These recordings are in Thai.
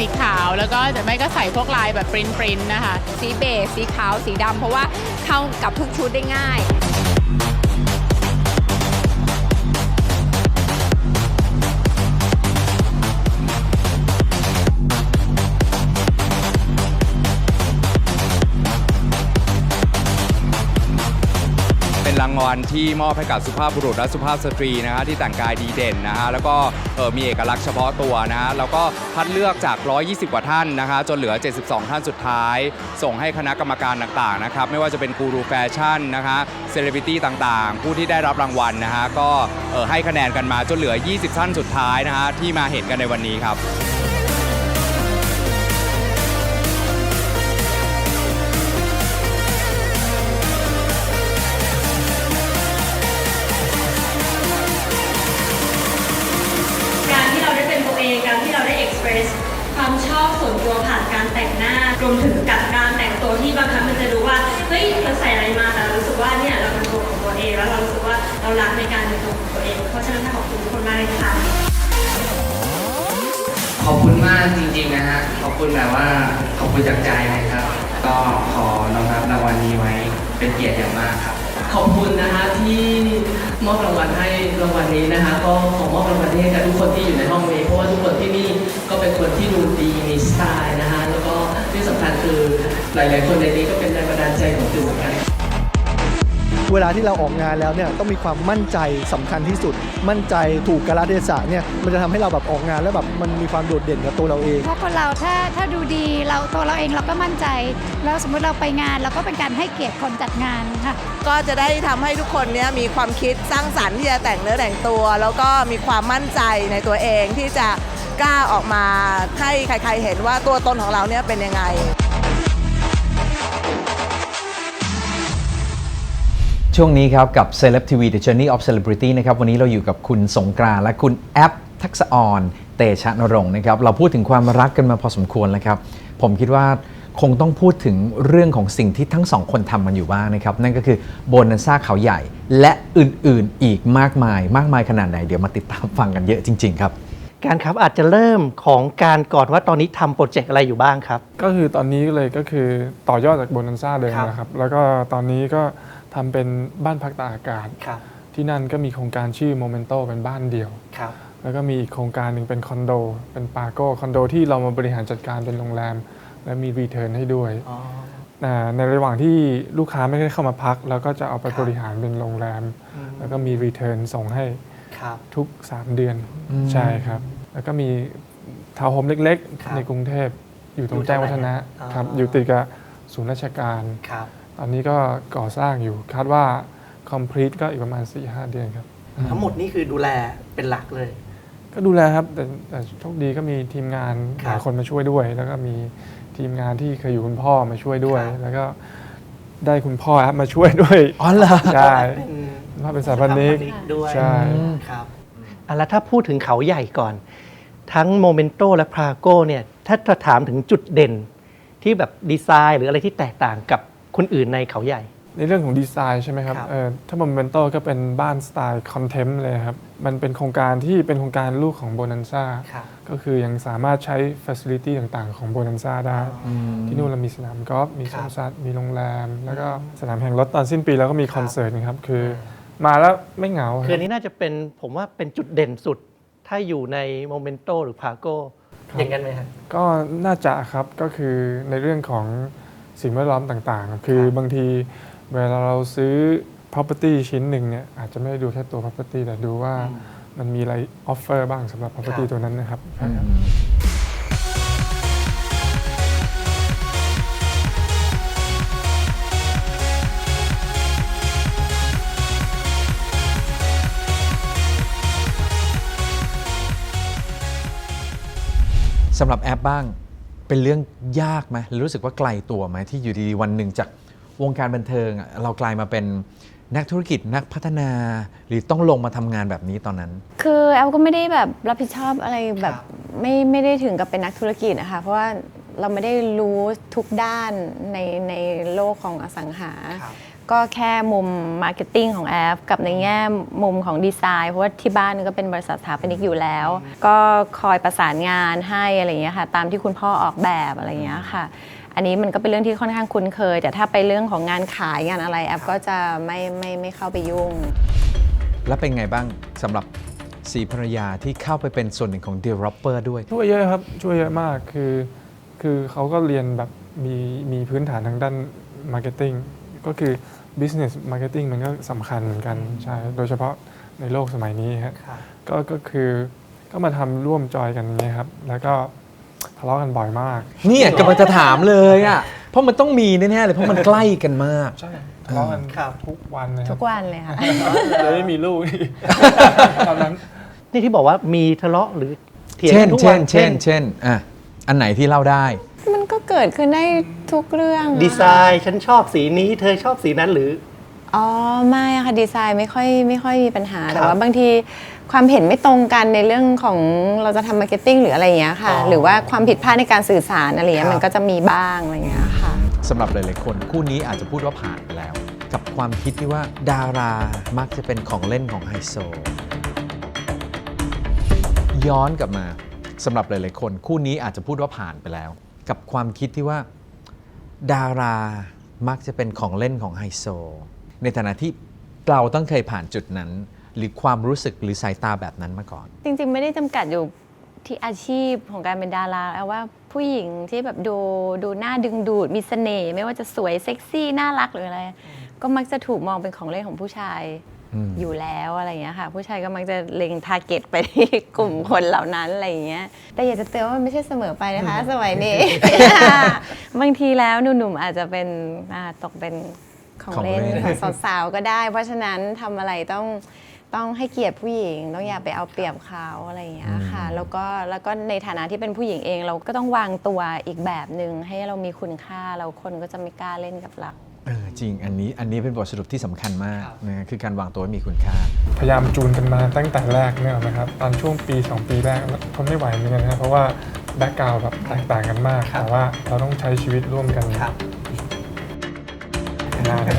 สีขาว แล้วก็แต่ไม่ก็ใส่พวกลายแบบปริ้นๆนะคะ สีเบสสีขาวสีดำเพราะว่าเข้ากับทุกชุดได้ง่าย รที่มอบให้กับสุภาพบุรุษและสุภาพสตรีนะฮะที่แต่งกายดีเด่นนะฮะแล้วก็มีเอกลักษณ์เฉพาะตัวนะฮะแล้วก็คัดเลือกจาก 120 กว่าท่านนะคะจนเหลือ 72 ท่านสุดท้าย ส่งให้คณะกรรมการต่างๆนะครับไม่ว่าจะเป็นกูรูแฟชั่นนะคะเซเลบริตี้ต่างๆ ผู้ที่ได้รับรางวัลนะฮะก็ให้คะแนนกันมาจนเหลือ 20 ท่านสุดท้ายนะฮะที่มาเห็นกันในวันนี้ครับ สความชอบส่วนตัวผ่านการแต่งหน้ารวมถึงกับการแต่งตัวที่บางครั้งมันจะดูว่าเฮ้ยเราใส่อะไรมาแต่เรารู้สึกว่าเนี่ยเราเป็นตัวของตัวเองแล้วเรารู้สึกว่าเรารักในการเป็นตัวของตัวเอง เพราะฉะนั้นขอบคุณทุกคนมากเลยค่ะขอบคุณมากจริงๆนะฮะขอบคุณแบบว่าขอบคุณจากใจนะครับ ก็ขอน้อมรับรางวัลนี้ไว้เป็นเกียรติอย่างมากครับ ขอบคุณนะฮะที่มอบรางวัลให้รางวัลนี้นะฮะก็ขอมอบรางวัลนี้ให้กับทุกคนที่อยู่ในห้อง คนที่ดูดีมีสไตล์นะฮะแล้วก็ที่สำคัญคือหลาย ๆ คนในนี้ก็เป็นแรงบันดาลใจของตื่นเหมือนกันเวลาที่เราออกงานแล้วเนี่ยต้องมีความมั่นใจสำคัญที่สุด มั่นใจถูกกาลเทศะเนี่ยมันจะทำให้เราแบบออกงานแล้วแบบมันมีความโดดเด่นกับตัวเราเองเพราะคนเราถ้าถ้าดูดีเราตัวเราเองเราก็มั่นใจ แล้วสมมติเราไปงานเราก็เป็นการให้เกียรติคนจัดงานค่ะก็จะได้ทำให้ทุกคนเนี้ยมีความคิดสร้างสรรค์ที่จะแต่งเนื้อแต่งตัว แล้วก็มีความมั่นใจในตัวเองที่จะ กล้าออกมาให้ใครๆเห็นว่าตัวตนของเราเนี่ยเป็นยังไง ช่วงนี้ครับกับ Celeb TV The Journey of Celebrity นะครับวันนี้เราอยู่กับคุณสงกรานต์และคุณแอปทักษออนเตชะนรงค์นะครับเราพูดถึงความรักกันมาพอสมควรแล้วครับ ผมคิดว่าคงต้องพูดถึงเรื่องของสิ่งที่ทั้งสองคนทำมันอยู่บ้างนะครับ นั่นก็คือโบนัสซ่าเขาใหญ่และอื่นๆอีกมากมาย มากมายขนาดไหน เดี๋ยวมาติดตามฟังกันเยอะจริง ๆ ครับ การครับอาจจะเริ่มของการก่อนว่าตอนนี้ทำโปรเจกต์อะไรอยู่บ้างครับ ก็คือตอนนี้เลยก็คือต่อยอดจากโบนันซ่าเดิมครับนะครับ แล้วก็ตอนนี้ก็ทำเป็นบ้านพักตากอากาศ ครับที่นั่นก็มีโครงการชื่อโมเมนโตเป็นบ้านเดี่ยว ครับ แล้วก็มีอีกโครงการหนึ่งเป็นคอนโด เป็นปาโก้คอนโดที่เรามาบริหารจัดการเป็นโรงแรม และมีรีเทิร์นให้ด้วยอ๋ออ่าในระหว่างที่ลูกค้าไม่ได้เข้ามาพักแล้วก็จะเอาไปครับบริหารเป็นโรงแรมอืมแล้วก็มีรีเทิร์นส่งให้ ครับ ทุก 3 เดือนอืมใช่ครับ แล้วก็มีทาวน์โฮมเล็กครับๆ ในกรุงเทพอยู่ตรอยู่งแจ้งวัฒนะตรงไหนครับอ๋ออ อยู่ติดกับศูนย์ราชการ ครับ ตอนนี้ก็ก่อสร้างอยู่คาดว่า complete ก็อีกประมาณ 4-5 เดือนครับ ทั้งหมดนี่คือดูแลเป็นหลักเลย ก็ดูแลครับแต่แต่โชคดีก็มีทีมงานครับหลายคนมาช่วยด้วย แล้วก็มีทีมงานที่เคยอยู่คุณพ่อมาช่วยด้วย ครับ แล้วก็ได้คุณพ่อครับมาช่วยด้วย อ๋อเหรอ ใช่ เป็น พ่อเป็นสถาปนิกสถาปนิก ด้วยใช่ ครับอะแล้วถ้าพูดถึงเขาใหญ่ก่อน ทั้งโมเมนโตและพราโกเนี่ยถ้าจะถามถึงจุดเด่น ที่แบบดีไซน์หรืออะไรที่แตกต่างกับคนอื่นในเขาใหญ่ ในเรื่องของดีไซน์ใช่ไหมครับครับ เอ่อถ้าโมเมนโตก็เป็นบ้านสไตล์คอนเทมป์เลยครับ มันเป็นโครงการที่เป็นโครงการลูกของโบนันซ่า ครับ ก็คือยังสามารถใช้ฟัสซิลิตี้ต่างๆ ของโบนันซ่าได้ ที่นู่นเรามีสนามกอล์ฟมีสวนสัตว์มีโรงแรม แล้วก็สนามแข่งรถตอนสิ้นปีแล้วก็มีคอนเสิร์ตนะครับ คือ มาแล้วไม่เหงาคคือรัอับนนี้น่าจะเป็นผมว่าเป็นจุดเด่นสุด ถ้าอยู่ในโมเมนโตหรือพาโกครับ อย่างนั้นไหมครับก็น่าจะครับก็คือในเรื่องของสิ่งแวดล้อมต่างๆ คือครับ บางทีเวลาเราซื้อ property ชิ้นหนึ่งเนี่ยอาจจะไม่ได้ดูแค่ตัว property แต่ดูว่ามันมีอะไร offer บ้างสำหรับ property ตัวนั้นนะครับใช่ สำหรับแอปบ้างเป็นเรื่องยากไหมหรือรู้สึกว่าไกลตัวไหมที่อยู่ดีๆวันหนึ่งจากวงการบันเทิงอะเรากลายมาเป็นนักธุรกิจนักพัฒนา หรือต้องลงมาทำงานแบบนี้ตอนนั้น คือแอลก็ไม่ได้แบบรับผิดชอบอะไรแบบครับไม่ไม่ได้ถึงกับเป็นนักธุรกิจนะคะเพราะว่าเราไม่ได้รู้ทุกด้านในในโลกของอสังหา ก็แค่มุมมาร์เก็ตติ้งของแอปกับในแง่มุมของดีไซน์ เพราะว่าที่บ้านก็เป็นบริษัทสถาปนิกอยู่แล้ว ก็คอยประสานงานให้อะไรอย่างเงี้ยค่ะ ตามที่คุณพ่อออกแบบอะไรอย่างเงี้ยค่ะ อันนี้มันก็เป็นเรื่องที่ค่อนข้างคุ้นเคย แต่ถ้าไปเรื่องของงานขายงานอะไรแอปก็จะไม่ไม่ไม่เข้าไปยุ่ง แล้วเป็นไงบ้างสำหรับสีภรรยาที่เข้าไปเป็นส่วนหนึ่งของ developer ด้วย ช่วยเยอะครับ ช่วยเยอะมากคือคือเขาก็เรียนแบบมีมีพื้นฐานทางด้าน Marketing ก็คือ Business Marketing มันก็สำคัญเหมือนกันใช่โดยเฉพาะในโลกสมัยนี้ครับก็ก็คือก็มาทำร่วมจอยกันอย่างเงี้ยครับ แล้วก็ทะเลาะกันบ่อยมาก เนี่ยกำลังจะถามเลยอะ เพราะมันต้องมีแน่ๆเลย เพราะมันใกล้กันมาก ใช่ทะเลาะกันทุกวันเลยคทุรับกวันเลยค่ะ เลยไม่มีลูกตอนนั้น นี่ที่บอกว่ามีทะเลาะหรือเถียงเช่น กันทุกเช่วันน เช่น เช่น อะ อันไหนที่เล่าได้ มันก็เกิดขึ้นได้ทุกเรื่องอะดีไซน์ฉันชอบสีนี้ เธอชอบสีนั้นหรือ อ๋อไม่อะค่ะดีไซน์ไม่ค่อยไม่ค่อยมีปัญหาครับแต่ว่าบางทีความเห็นไม่ตรงกันในเรื่องของเราจะทำมาร์เก็ตติ้งหรืออะไรอย่างเงี้ยค่ะ อ๋อหรือว่าความผิดพลาดในการสื่อสารอะไรอย่างเงี้คยรับ มันก็จะมีบ้างอะไรอย่างเงี้ยค่ะ สำหรับหลาย ๆ คน คู่นี้อาจจะพูดว่าผ่านไปแล้ว กับความคิดที่ว่าดารามักจะเป็นของเล่นของไฮโซ ย้อนกลับมาสำหรับหลาย ๆ คน คู่นี้อาจจะพูดว่าผ่านไปแล้ว กับความคิดที่ว่า ดารามักจะเป็นของเล่นของไฮโซ ในฐานะที่เราต้องเคยผ่านจุดนั้น หรือความรู้สึกหรือสายตาแบบนั้นมาก่อน จริง ๆ ไม่ได้จำกัดอยู่ที่อาชีพของการเป็นดาราแล้วว่าผู้หญิงที่แบบดูดูหน้าดึงดูดมีเสน่ห์ไม่ว่าจะสวยเซ็กซี่น่ารักหรืออะไร ก็มักจะถูกมองเป็นของเล่นของผู้ชาย อืมอยู่แล้วอะไรอย่างเงี้ยค่ะ ผู้ชายก็มักจะเล็งทาร์เก็ตไปที่กลุ่มคนเหล่านั้นอะไรอย่างเงี้ยแต่อยากจะเตือนว่ามันไม่ใช่เสมอไปนะคะ สมัยนี้ บางทีแล้วหนุ่มๆอาจจะเป็นอ่าตกเป็นของเล่นของเล่นของสาวๆก็ได้ เพราะฉะนั้นทำอะไรต้องต้องให้เกียรติผู้หญิง ต้องอย่าไปเอาเปรียบเขาอะไรอย่างเงี้ยค่ะ แล้วก็แล้วก็ในฐานะที่เป็นผู้หญิงเอง เราก็ต้องวางตัวอีกแบบหนึ่งให้เรามีคุณค่าเราคนก็จะไม่กล้าเล่นกับเรา เออจริงอันนี้อันนี้เป็นบทสรุปที่สำคัญมากนะฮะคือการวางตัวให้มีคุณค่า พยายามจูนกันมาตั้งแต่แรกเนี่ยนะครับตอนช่วงปี 2 ปีแรกทนไม่ไหวเหมือนกันนะครับเพราะว่าแบ็กกราวแบบแตกต่างกันมากแต่ว่าเราต้องใช้ชีวิตร่วมกันนานเลย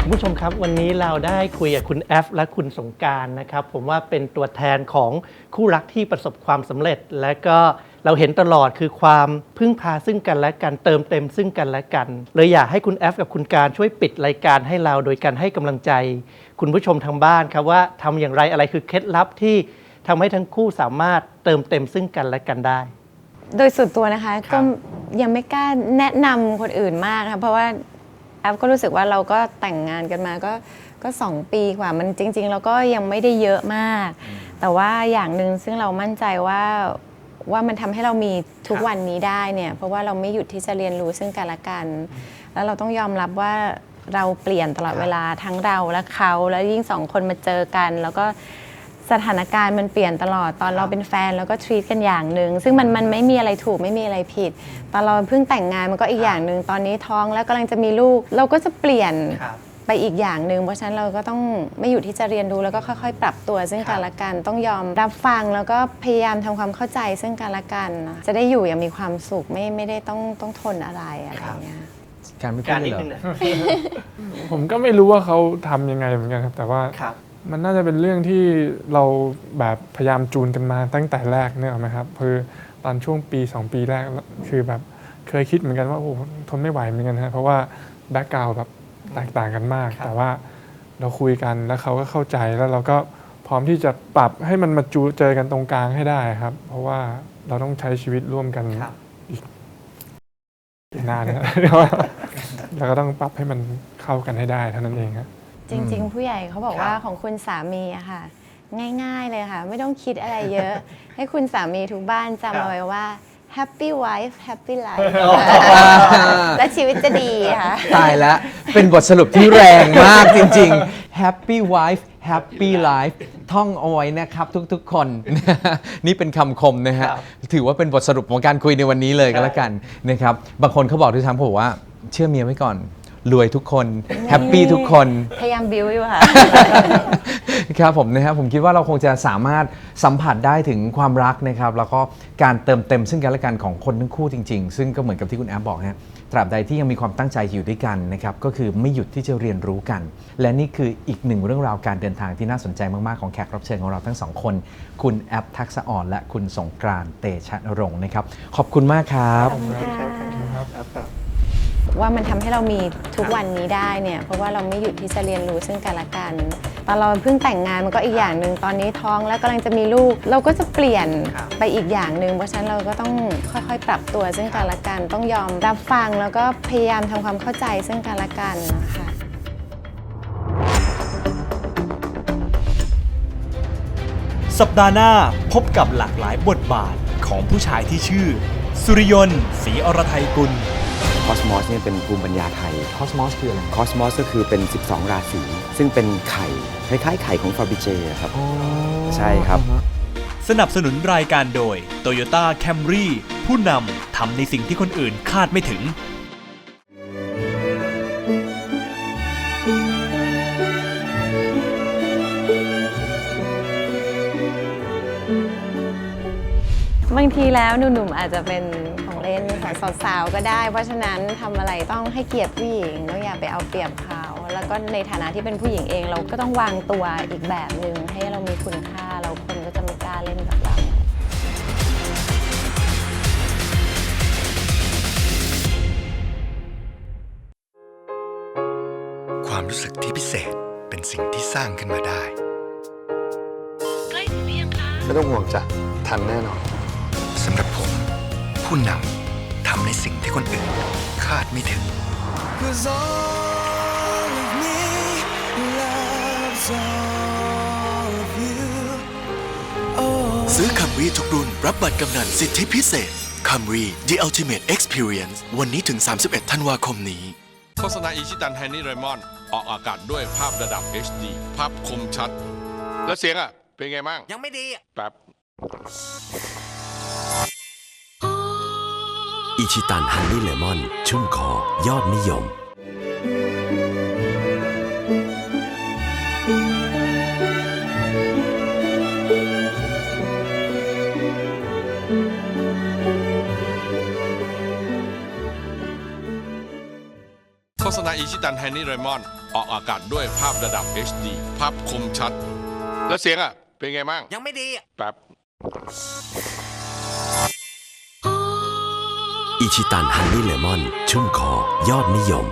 คุณผู้ชมครับวันนี้เราได้คุยกับคุณแอฟและคุณสงกรารนะครับ ผมว่าเป็นตัวแทนของคู่รักที่ประสบความสำเร็จ และก็ เราเห็นตลอดคือความพึ่งพาซึ่งกันและกันเติมเต็มซึ่งกันและกัน เลยอยากให้คุณแอฟกับคุณการช่วยปิดรายการให้เรา โดยการให้กำลังใจ คุณผู้ชมทางบ้านครับว่าทำอย่างไรอะไรคือเคล็ดลับที่ทำให้ทั้งคู่สามารถเติมเต็มซึ่งกันและกันได้ โดยส่วนตัวนะคะก็ยังไม่กล้าแนะนำคนอื่นมากค่ะเพราะว่าแอฟก็รู้สึกว่าเราก็แต่งงานกันมาก็ก็สองปีกว่ามันจริงๆเราก็ยังไม่ได้เยอะมาก แต่ว่าอย่างหนึ่งซึ่งเรามั่นใจว่า ว่ามันทำให้เรามีทุกวันนี้ได้เนี่ยเพราะว่าเราไม่หยุดที่จะเรียนรู้ซึ่งกันและกัน แล้วเราต้องยอมรับว่าเราเปลี่ยนตลอดเวลาทั้งเราและเขาแล้วยิ่งสองคนมาเจอกัน แล้วก็สถานการณ์มันเปลี่ยนตลอดตอนเราเป็นแฟนแล้วก็ทรีตกันอย่างหนึ่งซึ่งมันมันไม่มีอะไรถูกไม่มีอะไรผิด ตอนเราเพิ่งแต่งงานมันก็อีกอย่างหนึ่งตอนนี้ท้องแล้วกำลังจะมีลูก เราก็จะเปลี่ยน ไปอีกอย่างหนึ่งเพราะฉะนั้นเราก็ต้องไม่หยุดที่จะเรียนรู้แล้วก็ค่อยๆ ปรับตัวซึ่งกันและกันต้องยอมรับฟังแล้วก็พยายามทำความเข้าใจซึ่งกันและกัน จะได้อยู่อย่างมีความสุขไม่ไม่ได้ต้องต้องทนอะไรอะไรอย่างเงี้ยการไม่การพูดนิดเหรอนึงนะผมก็ไม่รู้ว่าเขาทำยังไงเหมือนกันครับ แต่ว่าครับมันน่าจะเป็นเรื่องที่เราแบบพยายามจูนกันมาตั้งแต่แรกเนี่ยหรอกไหมครับคือตอนช่วงปี 2 ปีแรกคือแบบเคยคิดเหมือนกันว่าโอ้โหทนไม่ไหวเหมือนกันฮะเพราะว่าแบ็กกราวแบบ แตกต่างกันมาก แต่ว่าเราคุยกันแล้วเขาก็เข้าใจแล้วเราก็พร้อมที่จะปรับให้มันมาจูเจอกันตรงกลางให้ได้ครับ เพราะว่าเราต้องใช้ชีวิตร่วมกันอีกอีกนานนะเราก็ต้องปรับให้มันเข้ากันให้ได้เท่านั้นเองครับ จริง ๆ ผู้ใหญ่เขาบอกว่าของคุณสามีอะค่ะ ง่าย ๆ เลยค่ะ ไม่ต้องคิดอะไรเยอะ ให้คุณสามีทุกบ้านจำเอาไว้ว่า happy wife happy life และชีวิตจะดีค่ะ ตายแล้ว เป็นบทสรุปที่แรงมากจริงๆ Happy wife Happy life ท่องเอาไว้นะครับทุกๆคน นี่เป็นคำคมนะฮะ ถือว่าเป็นบทสรุปของการคุยในวันนี้เลยก็แล้วกันนะครับ บางคนเขาบอกด้วยซ้ำเขาบอกว่า เชื่อเมียไว้ก่อน รวยทุกคนแฮปปี้ทุกคน พยายามบิวอยู่ค่ะ ครับผมนะครับผมคิดว่าเราคงจะสามารถสัมผัสได้ถึงความรักนะครับ แล้วก็การเติมเต็มซึ่งกันและกันของคนทั้งคู่จริง ๆ ซึ่งก็เหมือนกับที่คุณแอฟบอกฮะตราบใดที่ยังมีความตั้งใจอยู่ด้วยกันนะครับก็คือไม่หยุดที่จะเรียนรู้กัน และนี่คืออีกหนึ่งเรื่องราวการเดินทางที่น่าสนใจมากๆของแขกรับเชิญของเราทั้งสองคน คุณแอฟทักษะอ่อนและคุณสงกรานต์เตชะนรงค์นะครับขอบคุณมากครับ ว่ามันทำให้เรามีทุกวันนี้ได้เนี่ยเพราะว่าเราไม่หยุดที่จะเรียนรู้ซึ่งกันและกัน ตอนเราเพิ่งแต่งงานมันก็อีกอย่างหนึ่งตอนนี้ท้องแล้วกำลังจะมีลูก เราก็จะเปลี่ยนไปอีกอย่างหนึ่งเพราะฉะนั้นเราก็ต้องค่อยๆ ปรับตัวซึ่งกันและกันต้องยอมรับฟังแล้วก็พยายามทำความเข้าใจซึ่งกันและกันนะคะสัปดาห์หน้าพบกับหลากหลายบทบาทของผู้ชายที่ชื่อ สุริยนต์ศรีอรไทยกุล อสมอสเนี่ยเป็นภูมิปัญญาไทย คอสมอสคืออะไรคอสมอสก็คือเป็น 12 ราศีซึ่งเป็นไข่คล้ายๆไข่ของฟาบิเจครับ ใช่ครับ สนับสนุนรายการโดย Toyota Camry ผู้นำทำในสิ่งที่คนอื่นคาดไม่ถึง บางทีแล้วหนุ่มๆอาจจะเป็นของเล่นของสาวๆก็ได้ เพราะฉะนั้นทำอะไรต้องให้เกียรติผู้หญิงต้องอย่าไปเอาเปรียบเขา แล้วก็ในฐานะที่เป็นผู้หญิงเอง เราก็ต้องวางตัวอีกแบบหนึ่งให้เรามีคุณค่าเราคนก็จะไม่กล้าเล่นกับเราความรู้สึกที่พิเศษเป็นสิ่งที่สร้างขึ้นมาได้ไม่ต้องห่วงจ้ะ ทันแน่นอน สำหรับผม ผู้นำทำในสิ่งที่คนอื่นคาดไม่ถึง Cause all of me loves all of you ซื้อคัมรีทุกรุ่นรับบัตรกำนันสิทธิพิเศษคัมรี The Ultimate Experience วันนี้ถึง 31 ธันวาคมนี้ โฆษณาอิชิตันแฮนนี่ไรมอนออกอากาศด้วยภาพระดับ HD ภาพคมชัด แล้วเสียงอะ เป็นไงบ้างยังไม่ดี แป๊บ ชิตันฮันนี่เลมอน ชุ่มคอ ยอดนิยม โฆษณาอิชิตันแฮนนี่ไรมอน ออกอากาศด้วยภาพระดับ HD ภาพคมชัด แล้วเสียงอะ เป็นไงบ้างยังไม่ดี แป๊บ อิชิตันฮันนี่เลมอน ชุ่มคอ ยอดนิยม